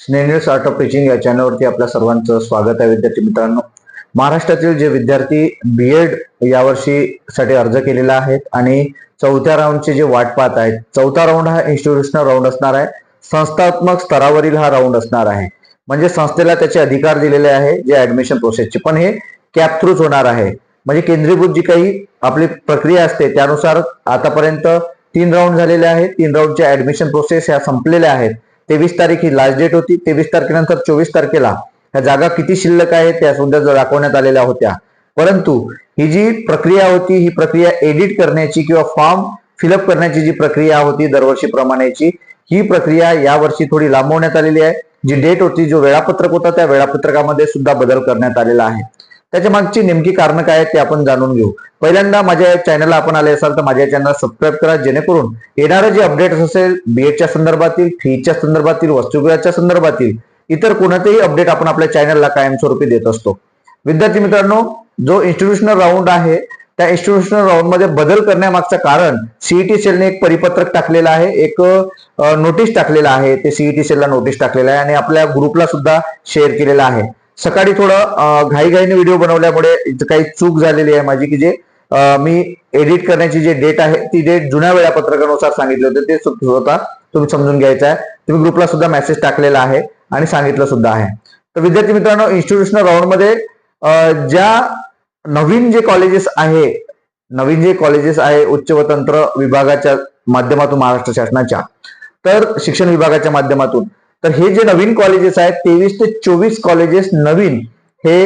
स्नेह art of teaching या चॅनलवरती आपल्या सर्वांचं स्वागत आहे विद्यार्थी मित्रांनो. महाराष्ट्रातील जे विद्यार्थी बी एड यावर्षी साठी अर्ज केलेला आहेत आणि चौथ्या राऊंडचे जे वाट पाहत आहेत चौथा राऊंड हा इन्स्टिट्यूशनल राऊंड असणार आहे. संस्थात्मक स्तरावरील हा राऊंड असणार आहे. म्हणजे संस्थेला त्याचे अधिकार दिलेले आहे जे ऍडमिशन प्रोसेसचे पण हे कॅप थ्रूच होणार आहे. म्हणजे केंद्रीभूत जी काही आपली प्रक्रिया असते त्यानुसार आतापर्यंत तीन राऊंड झालेले आहेत. तीन राऊंडच्या ऍडमिशन प्रोसेस ह्या संपलेल्या आहेत. तेवीस तारीख ही लास्ट डेट होती. तेवीस तारखेनंतर चोवीस तारखेला ह्या जागा किती शिल्लक आहेत त्या सुद्धा दाखवण्यात आलेल्या होत्या. परंतु ही जी प्रक्रिया होती ही प्रक्रिया एडिट करण्याची किंवा फॉर्म फिलअप करण्याची जी प्रक्रिया होती दरवर्षी प्रमाणेची ही प्रक्रिया यावर्षी थोडी लांबवण्यात आलेली आहे. जी डेट होती जो वेळापत्रक होता त्या वेळापत्रकामध्ये सुद्धा बदल करण्यात आलेला आहे. त्याच्या मागची नेमकी कारण काय आहेत ते आपण जाणून घेऊ. पहिल्यांदा माझ्या चॅनलला आपण आले असाल तर माझ्या चॅनल सबस्क्राईब करा जेणेकरून येणारे जे अपडेट्स असेल बीएडच्या संदर्भातील फीच्या संदर्भातील वस्तुगृहाच्या संदर्भातील इतर कोणतेही अपडेट आपण आपल्या चॅनलला कायमस्वरूपी देत असतो. विद्यार्थी मित्रांनो जो इन्स्टिट्यूशनल राऊंड आहे त्या इन्स्टिट्यूशनल राऊंडमध्ये बदल करण्यामागचं कारण सीईटी सेलने एक परिपत्रक टाकलेलं आहे एक नोटीस टाकलेलं आहे. ते सीईटी सेलला नोटीस टाकलेलं आहे आणि आपल्या ग्रुपला सुद्धा शेअर केलेलं आहे. सकाळी थोडं घाईघाईने व्हिडिओ बनवल्यामुळे काही चूक झालेली आहे माझी की जे मी एडिट करण्याची जे डेट आहे ती डेट जुन्या वेळापत्रकानुसार सांगितले होते. ते स्वतः तुम्ही समजून घ्यायचं आहे. तुम्ही ग्रुपला सुद्धा मेसेज टाकलेला आहे आणि सांगितलं सुद्धा आहे. तर विद्यार्थी मित्रांनो इन्स्टिट्यूशनल राऊंडमध्ये ज्या नवीन जे कॉलेजेस आहे नवीन जे कॉलेजेस आहे उच्च व तंत्र विभागाच्या माध्यमातून महाराष्ट्र शासनाच्या तर शिक्षण विभागाच्या माध्यमातून तर हे जे नवीन कॉलेजेस आहेत तेवीस ते चोवीस कॉलेजेस नवीन हे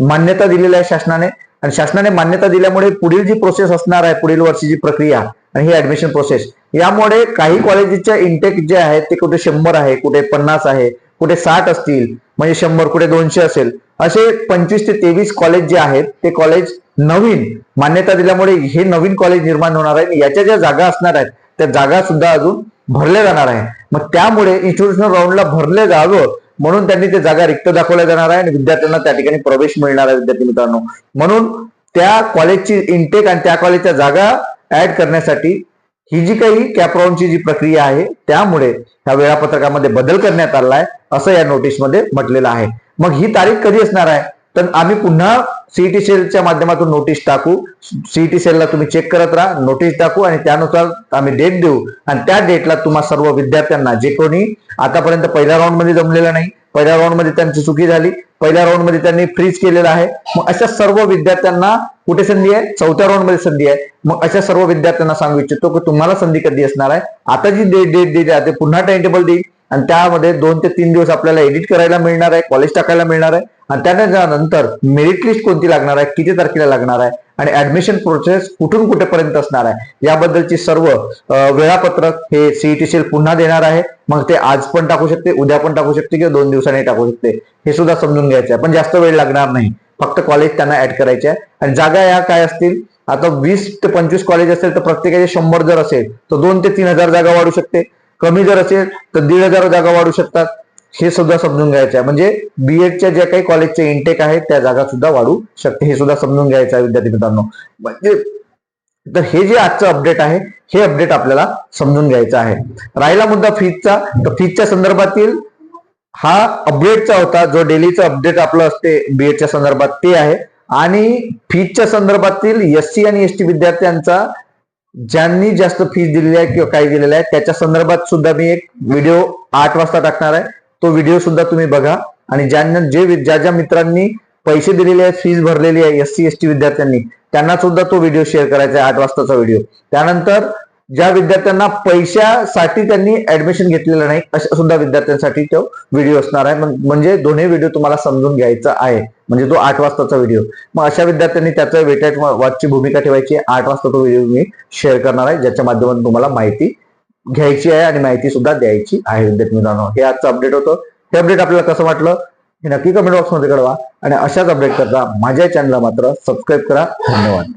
मान्यता दिलेली आहे शासनाने. आणि शासनाने मान्यता दिल्यामुळे पुढील जी प्रोसेस असणार आहे पुढील वर्षीची प्रक्रिया आणि ही ऍडमिशन प्रोसेस यामुळे काही कॉलेजेसच्या इंटेक जे आहेत ते कुठे शंभर आहे कुठे पन्नास आहे कुठे साठ असतील म्हणजे शंभर कुठे दोनशे असेल असे पंचवीस ते तेवीस कॉलेज जे आहेत ते कॉलेज नवीन मान्यता दिल्यामुळे हे नवीन कॉलेज निर्माण होणार आहे आणि याच्या ज्या जागा असणार आहेत त्या जागा सुद्धा अजून भरल्या जाणार आहे मग त्यामुळे इन्स्टिट्यूशनल राऊंडला भरले जावं म्हणून त्यांनी ते जागा रिक्त दाखवल्या जाणार आहे आणि विद्यार्थ्यांना त्या ठिकाणी प्रवेश मिळणार आहे विद्यार्थी मित्रांनो. म्हणून त्या कॉलेजची इनटेक आणि त्या कॉलेजच्या जागा ऍड करण्यासाठी ही जी काही कॅप जी प्रक्रिया आहे त्यामुळे ह्या वेळापत्रकामध्ये बदल करण्यात आला आहे असं या नोटीसमध्ये म्हटलेलं आहे. मग ही तारीख कधी असणार आहे? तर आम्ही पुन्हा सीईटी सेलच्या माध्यमातून नोटीस टाकू. सीईटी सेलला तुम्ही चेक करत राहा नोटीस टाकू आणि त्यानुसार आम्ही डेट देऊ. आणि त्या डेटला तुम्हा सर्व विद्यार्थ्यांना जे कोणी आतापर्यंत पहिल्या राऊंडमध्ये जमलेलं नाही पहिल्या राऊंडमध्ये त्यांची चुकी झाली पहिल्या राऊंडमध्ये त्यांनी फ्रीज केलेलं आहे मग अशा सर्व विद्यार्थ्यांना कुठे संधी आहे? चौथ्या राऊंडमध्ये संधी आहे. मग अशा सर्व विद्यार्थ्यांना सांगू इच्छितो की तुम्हाला संधी कधी असणार आहे? आता जी डेट डेट दिली आहे पुन्हा टाइम टेबल देईल. आणि त्यामध्ये दोन ते तीन दिवस आपल्याला एडिट करायला मिळणार आहे कॉलेज टाकायला मिळणार आहे. आणि त्यानंतर मेरिट लिस्ट कोणती लागणार आहे किती तारखेला लागणार आहे आणि ऍडमिशन प्रोसेस कुठून कुठेपर्यंत असणार आहे याबद्दलची सर्व वेळापत्रक हे सीईटी सेल पुन्हा देणार आहे. मग ते आज पण टाकू शकते उद्या पण टाकू शकते किंवा दोन दिवसांनी टाकू शकते. हे सुद्धा समजून घ्यायचं आहे. पण जास्त वेळ लागणार नाही. फक्त कॉलेज त्यांना ऍड करायचे आहे. आणि जागा या काय असतील? आता वीस ते पंचवीस कॉलेज असेल तर प्रत्येकाचे शंभर जर असेल तर दोन ते तीन हजार जागा वाढू शकते. कमी जर असेल तर दीड हजार जागा वाढू शकतात. हे सुद्धा समजून घ्यायचं आहे म्हणजे बीएडच्या ज्या काही कॉलेजचे इंटेक आहेत त्या जागा सुद्धा वाढू शकते. हे सुद्धा समजून घ्यायचं आहे विद्यार्थी मित्रांनो. म्हणजे तर हे जे आजचं अपडेट आहे हे अपडेट आपल्याला समजून घ्यायचं आहे. राहिला मुद्दा फीजचा तर फीजच्या संदर्भातील हा अपडेटचा होता. जो डेलीचा अपडेट आपलं असते बीएडच्या संदर्भात ते आहे. आणि फीजच्या संदर्भातील एस सी आणि एस टी विद्यार्थ्यांचा ज्यांनी जास्त फीज दिलेली आहे किंवा काही दिलेलं आहे त्याच्या संदर्भात सुद्धा मी एक व्हिडिओ आठ वाजता टाकणार आहे. तो व्हिडिओ सुद्धा तुम्ही बघा. आणि ज्यांना जे ज्या ज्या मित्रांनी पैसे दिलेले आहेत फीज भरलेली आहे एस सी एस टी विद्यार्थ्यांनी त्यांना सुद्धा तो व्हिडिओ शेअर करायचा आहे आठ वाजताचा व्हिडिओ त्यानंतर ज्या विद्यार्थ्यांना पैशासाठी त्यांनी ऍडमिशन घेतलेलं नाही अशा सुद्धा विद्यार्थ्यांसाठी तो व्हिडिओ असणार आहे. म्हणजे दोन्ही व्हिडिओ तुम्हाला समजून घ्यायचा आहे. म्हणजे तो आठ वाजताचा व्हिडिओ मग अशा विद्यार्थ्यांनी त्याचं वेटेज वाचची भूमिका ठेवायची. आठ वाजता तो व्हिडिओ मी शेअर करणार आहे ज्याच्या माध्यमातून तुम्हाला माहिती घ्यायची आहे आणि माहिती सुद्धा द्यायची आहे विद्यार्थी मित्रांनो. हे आजचं अपडेट होतं. हे अपडेट आपल्याला कसं वाटलं? हे नक्की कमेंट बॉक्समध्ये कळवा. आणि अशाच अपडेट करता माझ्या चॅनलला मात्र सबस्क्राईब करा. धन्यवाद.